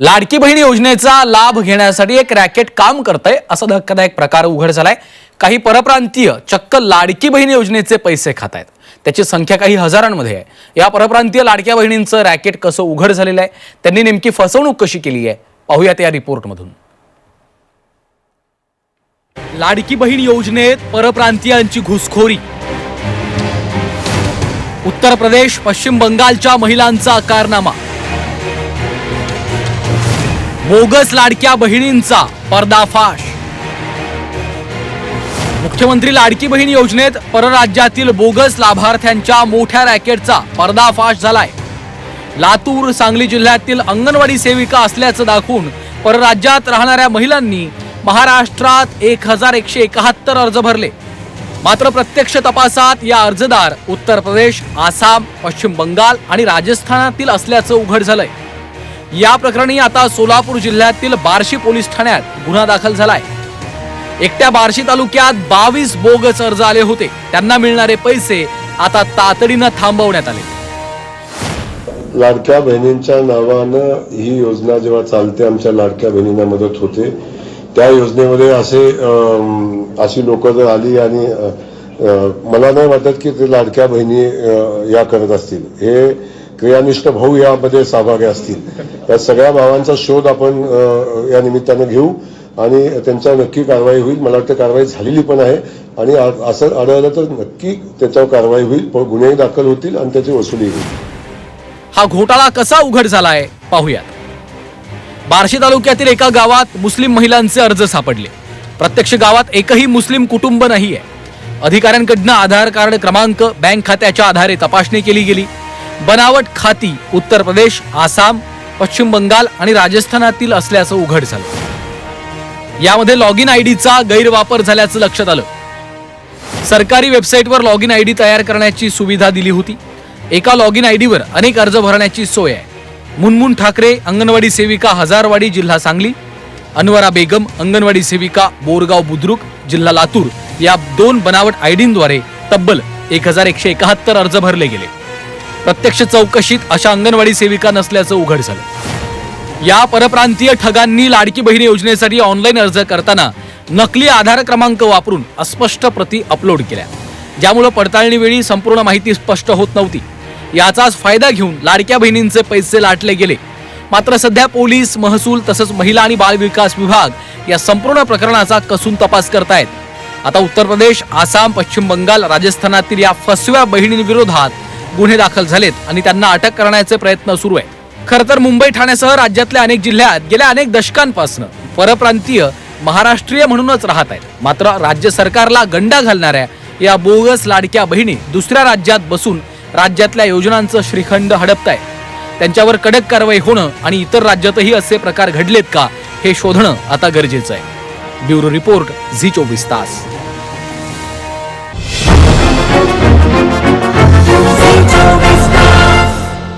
लाडकी बहीण योजनेचा लाभ घेण्यासाठी एक रॅकेट काम करतंय. असा धक्कादायक प्रकार उघड झालाय. काही परप्रांतीय चक्क लाडकी बहीण योजनेचे पैसे खात आहेत त्याची संख्या काही हजारांमध्ये आहे. या परप्रांतीय लाडक्या बहिणींचं रॅकेट कसं उघड झालेलं आहे त्यांनी नेमकी फसवणूक कशी केली आहे पाहूयात या रिपोर्टमधून. लाडकी बहीण योजनेत परप्रांतीयांची घुसखोरी. उत्तर प्रदेश पश्चिम बंगालच्या महिलांचा कारनामा. बोगस लाडक्या बहिणींचा पर्दाफाश. मुख्यमंत्री लाडकी बहीण योजनेत परराज्यातील बोगस लाभार्थ्यांच्या मोठ्या रॅकेटचा पर्दाफाश झालाय. लातूर सांगली जिल्ह्यातील अंगणवाडी सेविका असल्याचं दाखवून परराज्यात राहणाऱ्या महिलांनी महाराष्ट्रात एक हजार एकशे एकाहत्तर अर्ज भरले. मात्र प्रत्यक्ष तपासात या अर्जदार उत्तर प्रदेश आसाम पश्चिम बंगाल आणि राजस्थानातील असल्याचं उघड झालंय. या प्रकरणी आता सोलापूर जिल्ह्यातील बार्शी पोलीस ठाण्यात गुन्हा दाखल झालाय. एकट्या बार्शी तालुक्यात बावीस बोगस अर्ज आले होते. त्यांना मिळणारे पैसे आता तातडीनं थांबवण्यात आले. लाडक्या बहिणींच्या नावानं ही योजना जेव्हा चालते आमच्या लाडक्या बहिणींना मदत होते. त्या योजनेमध्ये असे अशी लोक जर आली आणि मला नाही वाटत की ते लाडक्या बहिणी या करत असतील. हे क्रियानिष्ठ भाऊ यामध्ये सहभागी असतील. या सगळ्या भावांचा शोध आपण या निमित्तानं घेऊ आणि त्यांच्यावर नक्की कारवाई होईल. मला वाटतं कारवाई झालेली पण आहे. आणि असं आढळलं तर नक्की त्याच्यावर कारवाई होईल. पण गुन्हेही दाखल होतील आणि त्याची वसुली होईल. हा घोटाळा कसा उघड झालाय पाहूयात. बार्शी तालुक्यातील एका गावात मुस्लिम महिलांचे अर्ज सापडले. प्रत्यक्ष गावात एकही मुस्लिम कुटुंब नाहीये. अधिकाऱ्यांकडनं आधार कार्ड क्रमांक बँक खात्याच्या आधारे तपासणी केली गेली. बनावट खाती उत्तर प्रदेश आसाम पश्चिम बंगाल आणि राजस्थानातील असल्याचं उघड झालं. यामध्ये लॉग इन आयडीचा गैरवापर झाल्याचं लक्षात आलं. सरकारी वेबसाईटवर लॉग इन आयडी तयार करण्याची सुविधा दिली होती. एका लॉग इन आयडीवर अनेक अर्ज भरण्याची सोय आहे. मुनमुन ठाकरे अंगणवाडी सेविका हजारवाडी जिल्हा सांगली अनवरा बेगम अंगणवाडी सेविका बोरगाव बुद्रुक जिल्हा लातूर या दोन बनावट आयडींद्वारे तब्बल एक हजार एकशे एकाहत्तर अर्ज भरले गेले. प्रत्यक्ष चौकशीत अशा अंगणवाडी सेविका नसल्याचं उघड झालं. या परप्रांतीय ठगांनी लाडकी बहीण योजनेसाठी ऑनलाईन अर्ज करताना नकली आधार क्रमांक वापरून अस्पष्ट प्रती अपलोड केल्या. ज्यामुळे पडताळणीवेळी संपूर्ण माहिती स्पष्ट होत नव्हती. याचाच फायदा घेऊन लाडक्या बहिणींचे पैसे लाटले गेले. मात्र सध्या पोलीस महसूल तसंच महिला आणि बाल विकास विभाग या संपूर्ण प्रकरणाचा कसून तपास करतायत. आता उत्तर प्रदेश आसाम पश्चिम बंगाल राजस्थानातील या फसव्या बहिणींविरोधात गुन्हे दाखल झालेत आणि त्यांना अटक करण्याचे प्रयत्न सुरू आहेत खरं तर मुंबई ठाण्यासह राज्यातल्या अनेक जिल्ह्यात गेल्या अनेक दशकांपासून परप्रांतीय महाराष्ट्रीय म्हणूनच राहत आहेत. मात्र राज्य सरकारला गंडा घालणाऱ्या या बोगस लाडक्या बहिणी दुसऱ्या राज्यात बसून राज्यातल्या योजनांचं श्रीखंड हडपतायत त्यांच्यावर कडक कारवाई होणं आणि इतर राज्यातही असे प्रकार घडलेत का हे शोधणं आता गरजेचं आहे. ब्युरो रिपोर्ट झी चोवीस तास.